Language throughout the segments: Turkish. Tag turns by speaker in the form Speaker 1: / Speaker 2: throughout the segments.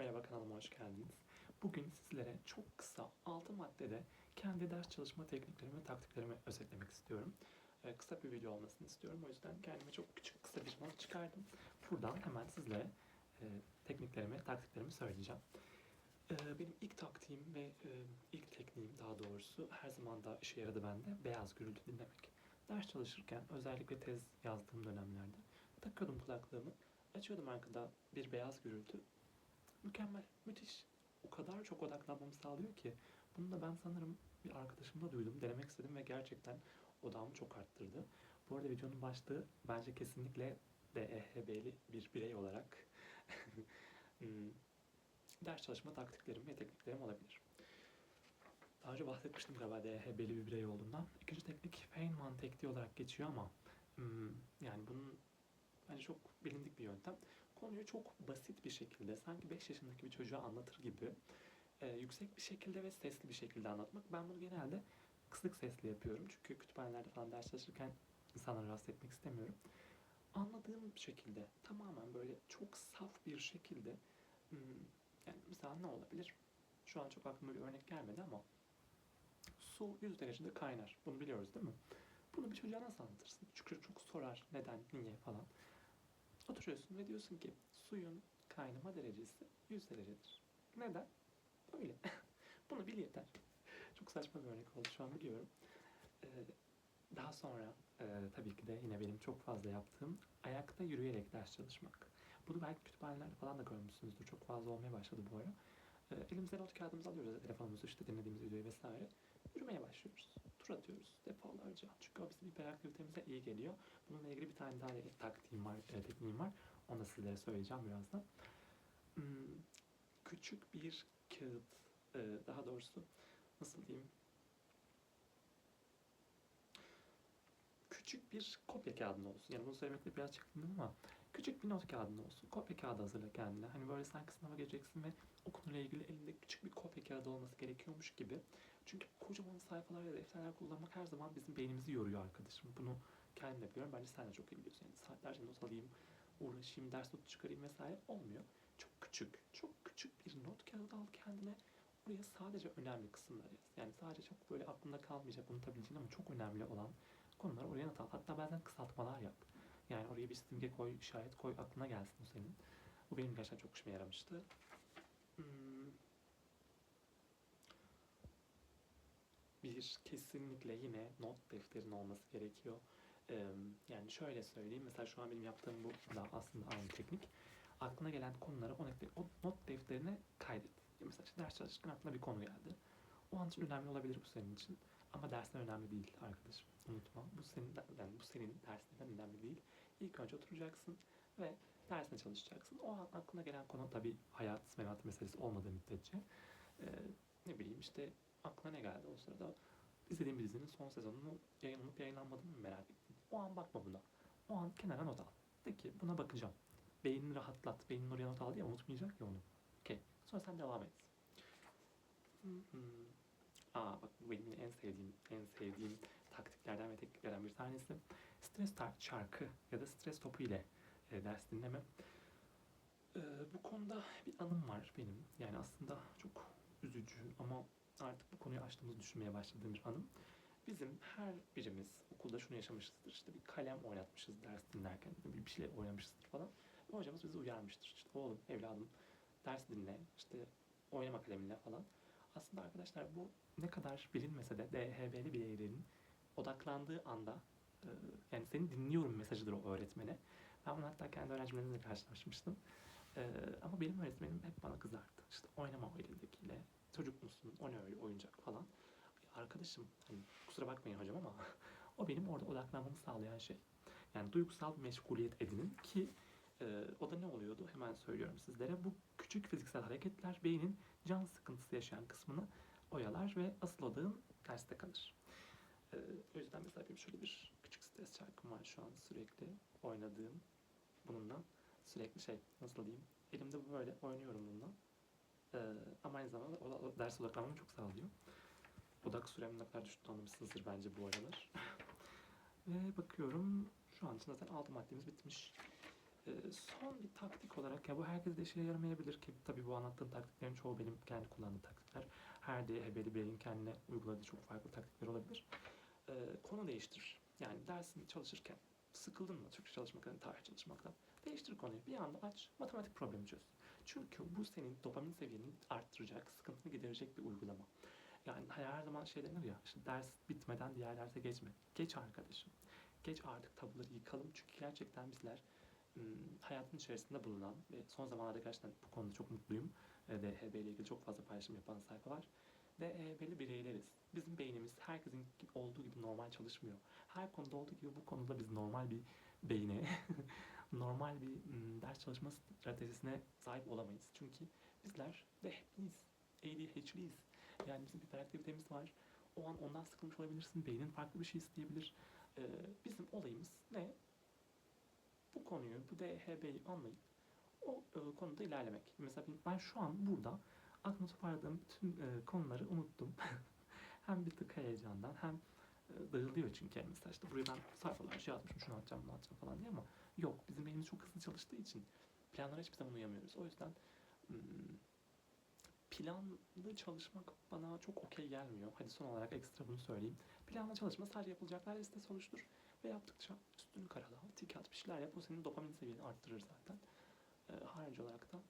Speaker 1: Merhaba kanalıma hoş geldiniz. Bugün sizlere çok kısa 6 maddede kendi ders çalışma tekniklerimi ve taktiklerimi özetlemek istiyorum. Ee, kısa bir video olmasını istiyorum. O yüzden kendime çok küçük kısa bir not çıkardım. Buradan hemen sizlere e, tekniklerimi, taktiklerimi söyleyeceğim. Ee, benim ilk taktiğim ve e, ilk tekniğim daha doğrusu her zaman da işe yaradı bende beyaz gürültü dinlemek. Ders çalışırken özellikle tez yazdığım dönemlerde takıyordum kulaklığımı, açıyordum arkada bir beyaz gürültü. Mükemmel, müthiş. O kadar çok odaklanmamı sağlıyor ki. Bunu da ben sanırım bir arkadaşımda duydum, denemek istedim ve gerçekten odağımı çok arttırdı. Bu arada videonun başlığı bence kesinlikle DEHB'li bir birey olarak hmm, ders çalışma taktiklerim ve tekniklerim olabilir. Daha önce bahsetmiştim galiba DEHB'li bir birey olduğumdan. İkinci teknik Feynman tekniği olarak geçiyor ama hmm, yani bunun bence çok bilindik bir yöntem. Konuyu çok basit bir şekilde, sanki 5 yaşındaki bir çocuğa anlatır gibi e, yüksek bir şekilde ve sesli bir şekilde anlatmak. Ben bunu genelde kısık sesli yapıyorum. Çünkü kütüphanelerde falan ders çalışırken insanları rahatsız etmek istemiyorum. Anladığım şekilde, tamamen böyle çok saf bir şekilde, hmm, yani mesela ne olabilir? Şu an çok aklıma bir örnek gelmedi ama su 100 derecede kaynar. Bunu biliyoruz değil mi? Bunu bir çocuğa nasıl anlatırsın? Çünkü çok sorar neden, niye falan. Oturuyorsun ve diyorsun ki suyun kaynama derecesi 100 derecedir. Neden? Öyle. Bunu bil yeter. Çok saçma bir örnek oldu şu an biliyorum. Ee, daha sonra e, tabii ki de yine benim çok fazla yaptığım ayakta yürüyerek ders çalışmak. Bunu belki kütüphanelerde falan da görmüşsünüzdür. Çok fazla olmaya başladı bu ara. Ee, elimize not kağıdımızı alıyoruz, telefonumuzu işte dinlediğimiz videoyu vesaire. Yürümeye başlıyoruz. Tur atıyoruz defalarca. Çünkü o bizim hiperaktivitemize iyi geliyor. Bununla ilgili bir tane daha taktiğim var, e, tekniğim var. Onu da sizlere söyleyeceğim birazdan. Hmm, küçük bir kağıt, e, daha doğrusu nasıl diyeyim? Küçük bir kopya kağıdın olsun. Yani bunu söylemekte biraz çekindim ama küçük bir not kağıdın olsun. Kopya kağıdı hazırla kendine. Hani böyle sanki sınava gireceksin ve o konuyla ilgili elinde küçük bir kopya kağıdı olması gerekiyormuş gibi. Çünkü kocaman sayfalar ve defterler kullanmak her zaman bizim beynimizi yoruyor arkadaşım. Bunu kendim biliyorum. Bence sen de çok iyi biliyorsun. Yani saatlerce not alayım, uğraşayım, ders notu çıkarayım vesaire olmuyor. Çok küçük, çok küçük bir not kağıdı al kendine. Oraya sadece önemli kısımları yaz. Yani sadece çok böyle aklında kalmayacak, unutabileceğin ama çok önemli olan konuları oraya not al. Hatta bazen kısaltmalar yap. Yani oraya bir simge koy, işaret koy, aklına gelsin o senin. Bu benim gerçekten çok işime yaramıştı. Hmm. Bir kesinlikle yine not defterin olması gerekiyor. Yani şöyle söyleyeyim. Mesela şu an benim yaptığım bu da aslında aynı teknik. Aklına gelen konuları o not defterine kaydet. Mesela işte ders çalışırken aklına bir konu geldi. O an için önemli olabilir bu senin için. Ama dersten önemli değil arkadaşım. Unutma. Bu senin yani bu senin dersinden önemli değil. İlk önce oturacaksın ve dersine çalışacaksın. O an aklına gelen konu tabii hayat memat meselesi olmadığı müddetçe e, ne bileyim işte aklına ne geldi o sırada izlediğin bir dizinin son sezonunu yayınlanıp yayınlanmadığını merak ettin? O an bakma buna. O an kenara not al. De ki buna bakacağım. Beynini rahatlat. Beynin oraya not aldı ya unutmayacak ya onu. Okey. Sonra sen devam et. Hı hı. Aa bak bu benim en sevdiğim, en sevdiğim taktiklerden ve tekniklerden bir tanesi. Stres çarkı ya da stres topu ile e, ders dinleme. Ee, bu konuda bir anım var benim. Yani aslında çok üzücü ama artık bu konuyu açtığımızı düşünmeye başladığım bir anım. Bizim her birimiz okulda şunu yaşamışızdır. İşte bir kalem oynatmışız ders dinlerken, bir şeyle oynamışızdır falan. Ve hocamız bizi uyarmıştır. İşte oğlum, evladım ders dinle, işte oynama kalemiyle falan. Aslında arkadaşlar bu ne kadar bilinmese de DHB'li bireylerin odaklandığı anda e, yani seni dinliyorum mesajıdır o öğretmene. Ben bunu hatta kendi öğrencilerimle de karşılaşmıştım. E, ama benim öğretmenim hep bana kızardı. İşte oynama o elindekiyle. Çocuk musun? O ne öyle oyuncak falan. Arkadaşım hani kusura bakmayın hocam ama o benim orada odaklanmamı sağlayan şey. Yani duygusal bir meşguliyet edinin ki e, o da ne oluyordu? Hemen söylüyorum sizlere. Bu küçük fiziksel hareketler beynin can sıkıntısı yaşayan kısmını oyalar ve asıl odağın terste kalır. Ee, o yüzden mesela benim şöyle bir küçük stres çarkım var şu an sürekli oynadığım bununla sürekli şey nasıl diyeyim elimde böyle oynuyorum bununla ee, ama aynı zamanda o, o ders odaklanmamı çok sağlıyor. Odak sürem ne kadar düştüğünü anlamışsınızdır bence bu aralar. Ve bakıyorum şu an için zaten altı maddemiz bitmiş. Ee, son bir taktik olarak ya bu herkese işe yaramayabilir ki tabii bu anlattığım taktiklerin çoğu benim kendi kullandığım taktikler. Her DHB'li bireyin kendine uyguladığı çok farklı taktikler olabilir. Ee, konu değiştir. Yani dersini çalışırken sıkıldın mı Türkçe çalışmaktan, tarih çalışmaktan? Değiştir konuyu. Bir anda aç, matematik problemi çöz. Çünkü bu senin dopamin seviyeni arttıracak, sıkıntını giderecek bir uygulama. Yani her zaman şey denir ya, işte ders bitmeden diğer derse geçme. Geç arkadaşım. Geç artık tabuları yıkalım. Çünkü gerçekten bizler hayatın içerisinde bulunan ve son zamanlarda gerçekten bu konuda çok mutluyum. E, DHB ile ilgili çok fazla paylaşım yapan sayfa var. DHB'li bireyleriz. Bizim beynimiz herkesin olduğu gibi normal çalışmıyor. Her konuda olduğu gibi bu konuda biz normal bir beyne, normal bir ders çalışma stratejisine sahip olamayız. Çünkü bizler DHB'liyiz, ADHD'liyiz. Yani bizim hiperaktivitemiz var. O an ondan sıkılmış olabilirsin. Beynin farklı bir şey isteyebilir. Ee, bizim olayımız ne? Bu konuyu, bu DHB'yi anlayıp o e, konuda ilerlemek. Mesela ben şu an burada aklıma toparladığım bütün e, konuları unuttum. hem bir tık heyecandan hem e, dağılıyor çünkü mesela işte buraya ben sayfalarca yazmışım şunu atacağım bunu atacağım falan diye ama yok bizim beynimiz çok hızlı çalıştığı için planlara hiçbir zaman uyamıyoruz. O yüzden planlı çalışmak bana çok okey gelmiyor. Hadi son olarak ekstra bunu söyleyeyim. Planlı çalışma sadece yapılacaklar listesi oluştur ve yaptıkça üstünü karala, tik at bir şeyler yap. O senin dopamin seviyeni arttırır zaten. Ee, harici olarak da.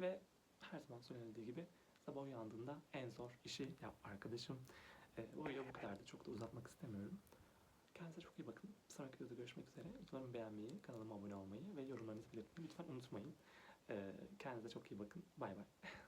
Speaker 1: Ve her zaman söylenildiği gibi sabah uyandığında en zor işi yap arkadaşım. Ee, bu video bu kadardı. Çok da uzatmak istemiyorum. Kendinize çok iyi bakın. Bir sonraki videoda görüşmek üzere. Videolarımı beğenmeyi, kanalıma abone olmayı ve yorumlarınızı belirtmeyi lütfen unutmayın. Ee, kendinize çok iyi bakın. Bay bay.